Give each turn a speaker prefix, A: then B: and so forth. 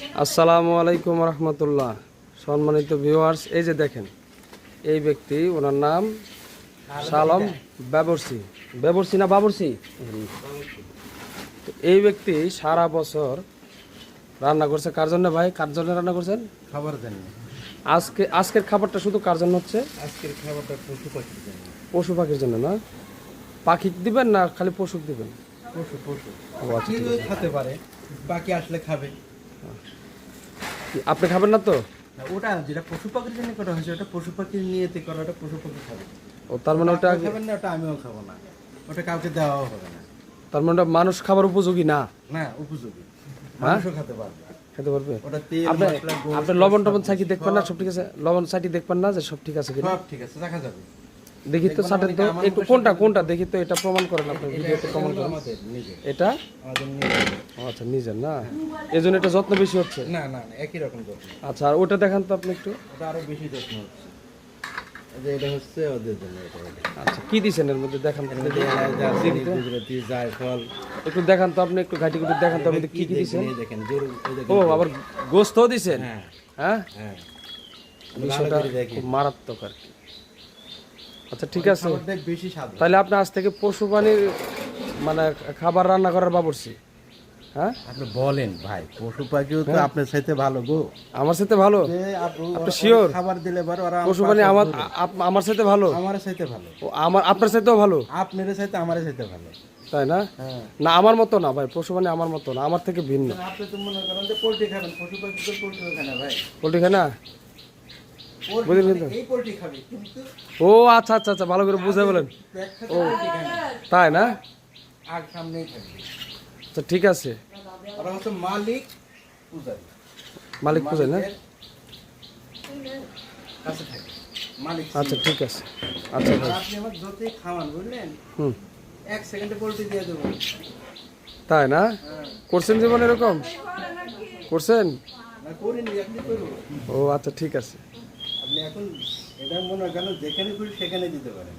A: আসসালামু আলাইকুম রহমতুল্লাহ। সম্মানিত ভিউয়ার্স এই যে দেখেন এই ব্যক্তি ওনার নাম সালম ব্যবরসি ব্যবরসি না বাবরসি? তো এই ব্যক্তি সারা বছর রান্না করছে কার জন্য ভাই? কার জন্য রান্না করছেন?
B: খাবার দেন
A: আজকে আজকের খাবারটা শুধু কার জন্য হচ্ছে?
B: আজকের খাবারটা পশু পাখির জন্য।
A: পশু পাখির জন্য না? পাখি দিবেন না খালি পশু দিবেন?
B: পশু পশু।
A: আচ্ছা
B: খেতে পারে? বাকি আসলে খাবে।
A: আপনি খাবেন না তো?
B: ওটা যেটা পশু পাখির জন্য করা হয়েছে ওটা পশু পাখির নিয়েতে করা ওটা পশু পাখি খাবে।
A: ও তার মানে ওটা
B: খাবেন না ওটা আমিও খাব না। ওটা কাউকে দেওয়াও হবে না।
A: তার মানে ওটা মানুষ খাবার উপযোগী না?
B: না উপযোগী।
A: হ্যাঁ?
B: মানুষও খেতে পারবে।
A: খেতে পারবে?
B: ওটা তেল
A: আপনি লবণ টবণ চাকি দেখবেন না? সব ঠিক আছে? লবণ চাটি দেখবেন না যে সব ঠিক আছে কিনা?
B: সব ঠিক আছে রাখা যাবে।
A: দেখি তো তো একটু কোনটা কোনটা দেখি তো এটা প্রমাণ করেন আপনি ভিডিওতে প্রমাণ করেন। এটা? আচ্ছা নিজের না? এই জন্য এটা যত্ন বেশি হচ্ছে?
B: না না একই রকম যত্ন।
A: আচ্ছা আর ওটা দেখান তো আপনি একটু।
B: ওটা আরও বেশি যত্ন হচ্ছে। এটা হচ্ছে ওদের জন্য।
A: আচ্ছা কি দিছেন এর মধ্যে? দেখান
B: জায়ফল।
A: একটু দেখান তো আপনি একটু ঘাটি ঘুটি দেখান তো আপনি কি কি দিছেন?
B: দেখেন,
A: ও আবার গোস্তও দিছেন?
B: হ্যাঁ।
A: হ্যাঁ?
B: হ্যাঁ।
A: বিষয়টা মারাত্মক আর কি। আচ্ছা ঠিক আছে।
B: বেশি স্বাদ
A: তাহলে আপনি আজ থেকে পশু প্রাণীর মানে খাবার রান্না করার বাবরছি হ্যাঁ?
B: আপনি বলেন ভাই পশু পাখিও তো আপনার সাথে ভালো গো।
A: আমার সাথে ভালো? আপনি
B: ওরা- খাবার দিলে পরে ওরা
A: পশু প্রাণী আমার আপ- আমার সাথে ভালো?
B: আমার সাথে ভালো।
A: ও আমার আপনার সাথেও ভালো?
B: আপনার সাথে আমার সাথে ভালো।
A: তাই না?
B: হ্যাঁ।
A: না আমার মতো না ভাই পশু প্রাণী আমার মতো না আমার থেকে ভিন্ন।
B: আপনি তো মনে করেন যে পোল্ট্রি খাবেন পশু পাখি তো পোল্ট্রি খায় না ভাই।
A: পোল্ট্রি খায় না?
B: পোল্ট্রি
A: বুঝলেন
B: এই পোল্ট্রি খাবে কিন্তু
A: ও আচ্ছা আচ্ছা আচ্ছা ভালো করে বুঝে বলেন
B: না
A: তাই না?
B: আর সামনেই থাকবে।
A: আচ্ছা ঠিক আছে।
B: ওরা হচ্ছে মালিক পূজারি।
A: মালিক বুঝে না?
B: কাছে থাকে। মালিক
A: আচ্ছা ঠিক আছে। আচ্ছা
B: আপনি আমার যতই খাওয়ান বুঝলেন?
A: হুম।
B: এক সেকেন্ডে পোল্ট্রি দিয়ে দেবো।
A: তাই না?
B: হ্যাঁ।
A: করছেন জীবন এরকম? করছেন? ও আচ্ছা ঠিক আছে।
B: আপনি এখন এটা মনে হয় কেন যেখানে খুশি সেখানে দিতে পারেন।